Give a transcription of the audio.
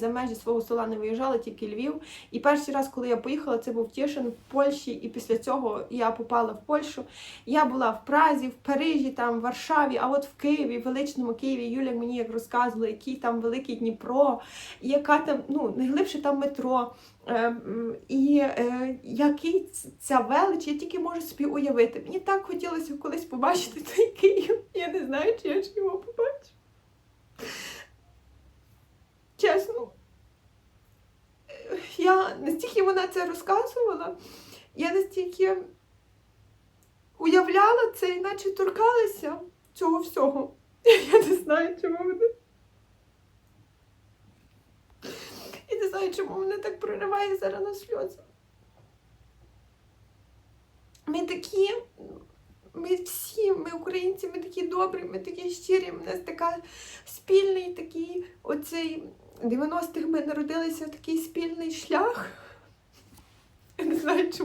за межі свого села не виїжджала, тільки Львів. І перший раз, коли я поїхала, це був Тішин в Польщі, і після цього я попала в Польщу. Я була в Празі, в Парижі, там, в Варшаві, а от в Києві, в величному Києві, Юля мені як розказувала, який там великий Дніпро, яка там, ну, найглибше там метро. Е, І е, який ця велич, я тільки можу собі уявити. Мені так хотілося колись побачити той Київ. Я не знаю, чи я ж його побачу. Чесно. Е, Я настільки вона це розказувала, я настільки уявляла це, іначе торкалася цього всього. Я не знаю, чому мене. І не знаю, чому мене так прориває зараз на сльози. Ми такі, ми всі, ми українці, ми такі добрі, ми такі щирі, у нас така спільний такий оцей 90-х ми народилися в такий спільний шлях. Не знаю, чому.